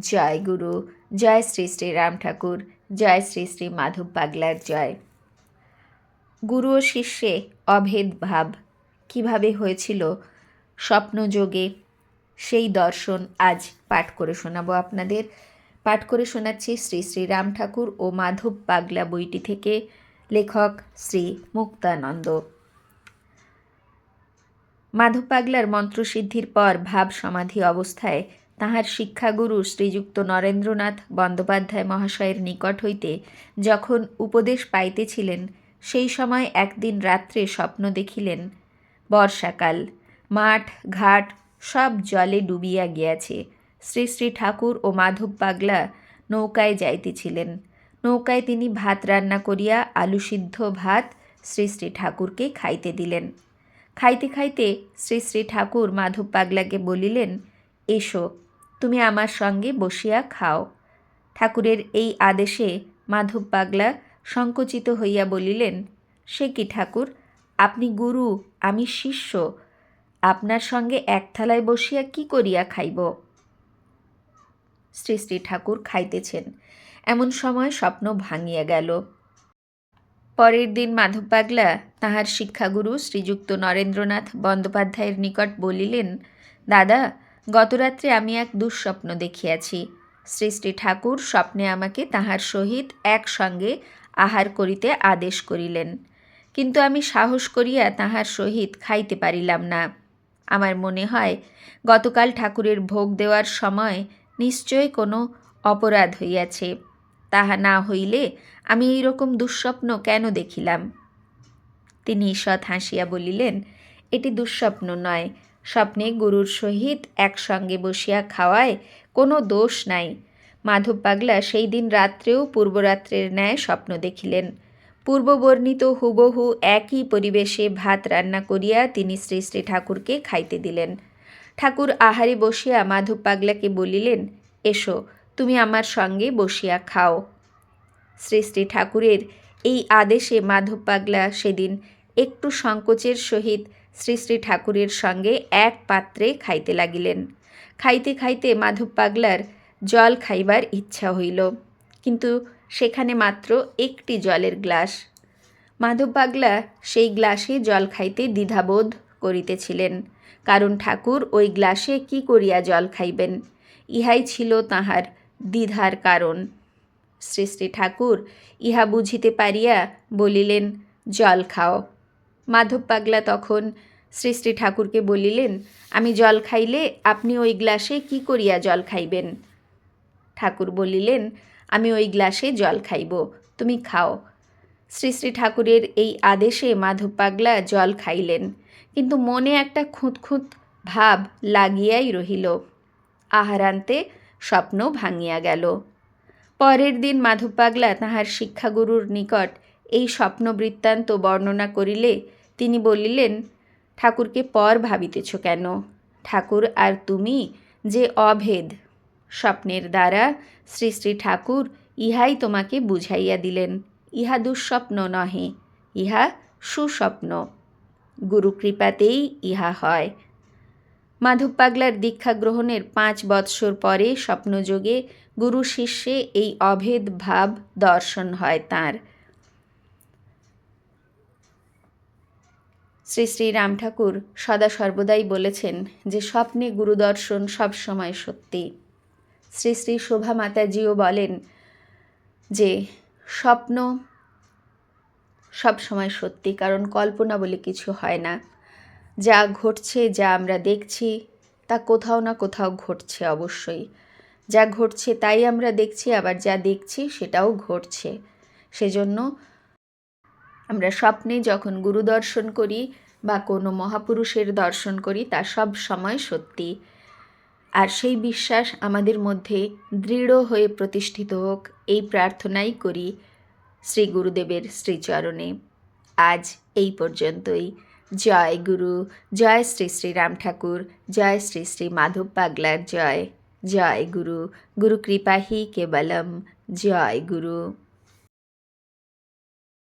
জয় গুরু, জয় শ্রী শ্রী রাম ঠাকুর, জয় শ্রী শ্রী মাধব পাগলার জয়। গুরু ও শিষ্যে অভেদ ভাব, কীভাবে হয়েছিল স্বপ্নযোগে, সেই দর্শন আজ পাঠ করে শোনাবো আপনাদের। পাঠ করে শোনাচ্ছি শ্রী শ্রী রাম ঠাকুর ও মাধব পাগলা বইটি থেকে, লেখক শ্রী মুক্তানন্দ। মাধব পাগলার মন্ত্রসিদ্ধির পর ভাব সমাধি অবস্থায় তাহার শিক্ষাগুরু শ্রীযুক্ত নরেন্দ্রনাথ বন্দ্যোপাধ্যায় মহাশয়ের নিকট হইতে যখন উপদেশ পাইতেছিলেন, সেই সময় একদিন রাত্রে স্বপ্ন দেখিলেন, বর্ষাকাল, মাঠ, ঘাট, সব জলে ডুবিয়া গিয়াছে। শ্রী শ্রী ঠাকুর ও মাধব পাগলা নৌকায় যাইতেছিলেন। নৌকায় তিনি ভাত রান্না করিয়া আলু সিদ্ধ ভাত শ্রী শ্রী ঠাকুরকে খাইতে দিলেন। খাইতে খাইতে শ্রী শ্রী ঠাকুর মাধব পাগলাকে বলিলেন, এসো তুমি আমার সঙ্গে বসিয়া খাও। ঠাকুরের এই আদেশে মাধব পাগলা সংকুচিত হইয়া বলিলেন, সে কি ঠাকুর? আপনি গুরু, আমি শিষ্য। আপনার সঙ্গে এক থালায় বসিয়া কি করিয়া খাইব? শ্রী শ্রী ঠাকুর খাইতেছেন। এমন সময় স্বপ্ন ভাঙিয়া গেল। পরের দিন মাধব পাগলা তাহার শিক্ষাগুরু শ্রীযুক্ত নরেন্দ্রনাথ বন্দ্যোপাধ্যায়ের নিকট বলিলেন, দাদা গতরাত্রে আমি এক দুঃস্বপ্ন দেখিয়াছি। শ্রী শ্রী ঠাকুর স্বপ্নে আমাকে তাহার সহিত একসঙ্গে আহার করিতে আদেশ করিলেন। কিন্তু আমি সাহস করিয়া তাহার সহিত খাইতে পারিলাম না। আমার মনে হয়, গতকাল ঠাকুরের ভোগ দেওয়ার সময় নিশ্চয় কোনো অপরাধ হইয়াছে। তাহা না হইলে আমি এইরকম দুঃস্বপ্ন কেন দেখিলাম? তিনি ঈষৎ হাসিয়া বলিলেন, এটি দুঃস্বপ্ন নয় স্বপ্নে গুরুর সহিত একসঙ্গে বসিয়া খাওয়ায় কোনো দোষ নাই। মাধব পাগলা সেই দিন রাত্রেও পূর্বরাত্রের ন্যায় স্বপ্ন দেখিলেন। পূর্ববর্ণিত হুবহু একই পরিবেশে ভাত রান্না করিয়া তিনি শ্রী শ্রী ঠাকুরকে খাইতে দিলেন। ঠাকুর আহারে বসিয়া মাধব পাগলাকে বলিলেন, এসো, তুমি আমার সঙ্গে বসিয়া খাও। শ্রী শ্রী ঠাকুরের এই আদেশে মাধব পাগলা সেদিন একটু সংকোচের সহিত শ্রী শ্রী ঠাকুরের সঙ্গে এক পাত্রে খাইতে লাগিলেন। খাইতে খাইতে মাধব পাগলার জল খাইবার ইচ্ছা হইল, কিন্তু সেখানে মাত্র একটি জলের গ্লাস। মাধব পাগলা সেই গ্লাসে জল খাইতে দ্বিধাবোধ করিতেছিলেন, কারণ ঠাকুর ওই গ্লাসে কি করিয়া জল খাইবেন? ইহাই ছিল তাহার দ্বিধার কারণ। শ্রী শ্রী ঠাকুর ইহা বুঝিতে পারিয়া বলিলেন, জল খাও। মাধব পাগলা তখন শ্রী শ্রী ঠাকুরকে বলিলেন, আমি জল খাইলে আপনি ওই গ্লাসে কি করিয়া জল খাইবেন? ঠাকুর বলিলেন, আমি ওই গ্লাসে জল খাইব, তুমি খাও। শ্রী শ্রী ঠাকুরের এই আদেশে মাধব পাগলা জল খাইলেন, কিন্তু মনে একটা খুঁতখুঁত ভাব লাগিয়াই রহিল। আহারান্তে স্বপ্ন ভাঙিয়া গেল। পরের দিন মাধব পাগলা তাহার শিক্ষাগুরুর নিকট এই স্বপ্ন বৃত্তান্ত বর্ণনা করিলে তিনি বলিলেন, ঠাকুরকে পর ভাবিতেছ কেন? ঠাকুর আর তুমি যে অভেদ। স্বপ্নের দ্বারা শ্রী শ্রী ঠাকুর ইহাই তোমাকে বুঝাইয়া দিলেন। ইহা দুঃস্বপ্ন নহে, ইহা সুস্বপ্ন। গুরুকৃপাতেই ইহা হয়। মাধব পাগলার দীক্ষা গ্রহণের পাঁচ বৎসর পরে স্বপ্নযোগে গুরু শিষ্যে এই অভেদ ভাব দর্শন হয় তাঁর। শ্রী শ্রী রাম ঠাকুর সদা সর্বদাই বলেছেন যে স্বপ্নে গুরুদর্শন সবসময় সত্যি। শ্রী শ্রী শোভা মাতাজিও বলেন যে স্বপ্ন সব সময় সত্যি, কারণ কল্পনা বলে কিছু হয় না। যা ঘটছে, যা আমরা দেখছি, তা কোথাও না কোথাও ঘটছে অবশ্যই। যা ঘটছে তাই আমরা দেখছি, আবার যা দেখছি সেটাও ঘটছে। সেজন্য আমরা স্বপ্নে যখন গুরু দর্শন করি বা কোনো মহাপুরুষের দর্শন করি, তা সব সময় সত্যি। আর সেই বিশ্বাস আমাদের মধ্যে দৃঢ় হয়ে প্রতিষ্ঠিত হোক, এই প্রার্থনাই করি শ্রী গুরুদেবের শ্রীচরণে। আজ এই পর্যন্তই। জয় গুরু, জয় শ্রী শ্রী রাম ঠাকুর, জয় শ্রী শ্রী মাধব পাগলার জয়। জয় গুরু গুরু কৃপাহি কেবলম। জয় গুরু।